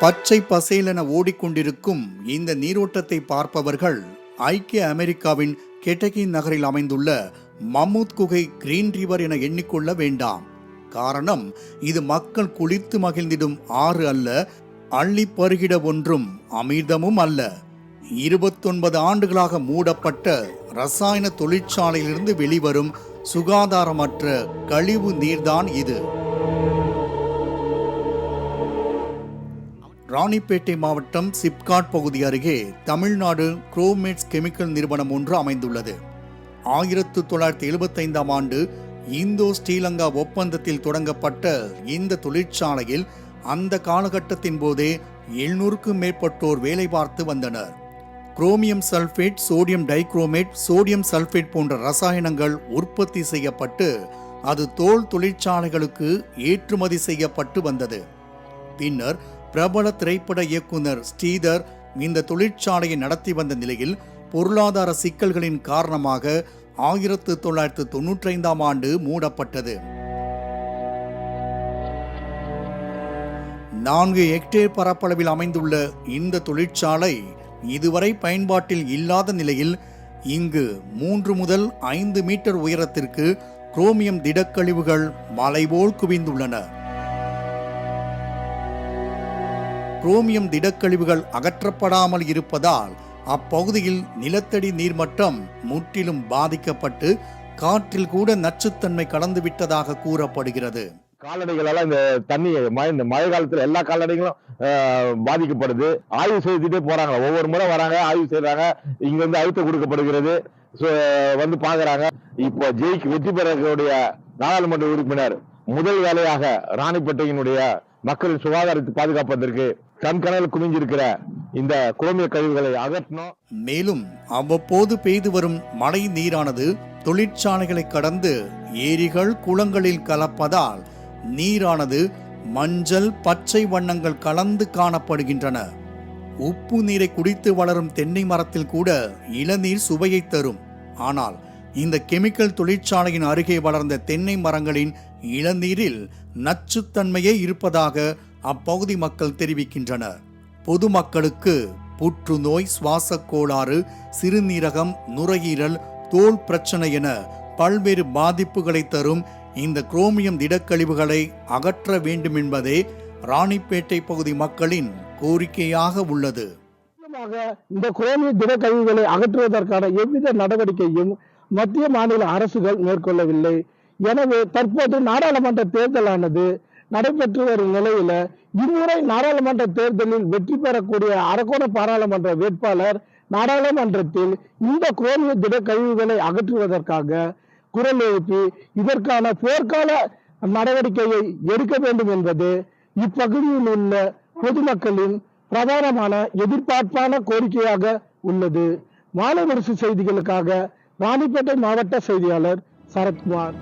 பச்சை பசையிலென ஓடிக்கொண்டிருக்கும் இந்த நீரோட்டத்தை பார்ப்பவர்கள் ஐக்கிய அமெரிக்காவின் கெட்டகி நகரில் அமைந்துள்ள மம்மூத் குகை கிரீன் ரிவர் என எண்ணிக்கொள்ள வேண்டாம். காரணம் இது மக்கள் குளித்து மகிழ்ந்திடும் ஆறு அல்ல அள்ளி பருகிட ஒன்றும் அமிர்தமும் அல்ல. இருபத்தொன்பது ஆண்டுகளாக மூடப்பட்ட ரசாயன தொழிற்சாலையிலிருந்து வெளிவரும் சுகாதாரமற்ற கழிவு நீர்தான் இது. ராணிப்பேட்டை மாவட்டம் சிப்காட் பகுதி அருகே தமிழ்நாடு குரோமேட்ஸ் கெமிக்கல் நிறுவனம் ஒன்று அமைந்துள்ளது. ஆயிரத்து தொள்ளாயிரத்தி எழுபத்தைந்தாம் ஆண்டு இந்தோ ஸ்ரீலங்கா ஒப்பந்தத்தில் தொடங்கப்பட்ட இந்த தொழிற்சாலையில் அந்த காலகட்டத்தின் போதே எழுநூறுக்கும் மேற்பட்டோர் வேலை பார்த்து வந்தனர். Chromium sulphate sodium dichromate sodium sulphate போன்ற ரசாயனங்கள் உற்பத்தி செய்யப்பட்டு அது தோல் தொழிற்சாலைகளுக்கு ஏற்றுமதி செய்யப்பட்டு வந்தது. பின்னர் பிரபல திரைப்பட இயக்குனர் ஸ்ரீதர் இந்த தொழிற்சாலையை நடத்தி வந்த நிலையில் பொருளாதார சிக்கல்களின் காரணமாக ஆயிரத்து தொள்ளாயிரத்து தொன்னூற்றி ஐந்தாம் ஆண்டு மூடப்பட்டது. நான்கு ஹெக்டேர் பரப்பளவில் அமைந்துள்ள இந்த தொழிற்சாலை இதுவரை பயன்பாட்டில் இல்லாத நிலையில் இங்கு மூன்று முதல் ஐந்து மீட்டர் உயரத்திற்கு குரோமியம் திடக்கழிவுகள் மலைபோல் குவிந்துள்ளன. குரோமியம் திடக்கழிவுகள் அகற்றப்படாமல் இருப்பதால் அப்பகுதியில் நிலத்தடி நீர்மட்டம் முற்றிலும் பாதிக்கப்பட்டு காற்றில் கூட நச்சுத்தன்மை கலந்துவிட்டதாக கூறப்படுகிறது. கால்நடைகளால இந்த தண்ணி மழை இந்த மழை காலத்துல எல்லா கால்நடைகளும் பாதிக்கப்படுது. ஆய்வு செய்துட்டே போறாங்க. ஒவ்வொரு முறை வராங்க ஆய்வு செய்யறாங்க இங்க வந்து அழுத்தம் கொடுக்கப்படுகிறது. வந்து பாக்குறாங்க. இப்போ ஜெயிக்கு வெற்றி பெறக்கூடிய நாடாளுமன்ற உறுப்பினர் முதல் வேலையாக ராணிப்பேட்டையினுடைய மக்களின் சுகாதாரத்தை பாதுகாப்பதற்கு தன் கனல் குமிஞ்சிருக்கிற இந்த குரோமிய கழிவுகளை அகற்றணும். மேலும் அவ்வப்போது பெய்து வரும் மழை நீரானது தொழிற்சாலைகளை கடந்து ஏரிகள் குளங்களில் கலப்பதால் நீரானது மஞ்சள் பச்சை வண்ணங்கள் கலந்து காணப்படுகின்றன. உப்பு நீரை குடித்து வளரும் தென்னை மரத்தில் கூட இளநீர் சுவையை தரும். ஆனால் இந்த கெமிக்கல் தொழிற்சாலையின் அருகே வளர்ந்த தென்னை மரங்களின் இளநீரில் நச்சுத்தன்மையே இருப்பதாக அப்பகுதி மக்கள் தெரிவிக்கின்றனர். பொதுமக்களுக்கு புற்றுநோய் சுவாசக் கோளாறு சிறுநீரகம் நுரையீரல் தோல் பிரச்சனை என பல்வேறு பாதிப்புகளை தரும் இந்த குரோமியம் திடக்கழிவுகளை அகற்ற வேண்டும் என்பதே ராணிப்பேட்டை பகுதி மக்களின் கோரிக்கையாக உள்ளது. இந்த குரோமிய திடக்கழிவுகளை அகற்றுவதற்கான எவ்வித நடவடிக்கையும் மத்திய மாநில அரசுகள் மேற்கொள்ளவில்லை. எனவே தற்போது நாடாளுமன்ற தேர்தலானது நடைபெற்று வரும் நிலையில இம்முறை நாடாளுமன்ற தேர்தலில் வெற்றி பெறக்கூடிய அரக்கோண பாராளுமன்ற வேட்பாளர் நாடாளுமன்றத்தில் இந்த குரோமிய திடக்கழிவுகளை அகற்றுவதற்காக குரல் எழுப்பி இதற்கான போர்க்கால நடவடிக்கையை எடுக்க வேண்டும் என்பது இப்பகுதியில் உள்ள பொதுமக்களின் பிரதானமான எதிர்பார்ப்பான கோரிக்கையாக உள்ளது. மாலை செய்திகளுக்காக ராணிப்பேட்டை மாவட்ட செய்தியாளர் சரத்குமார்.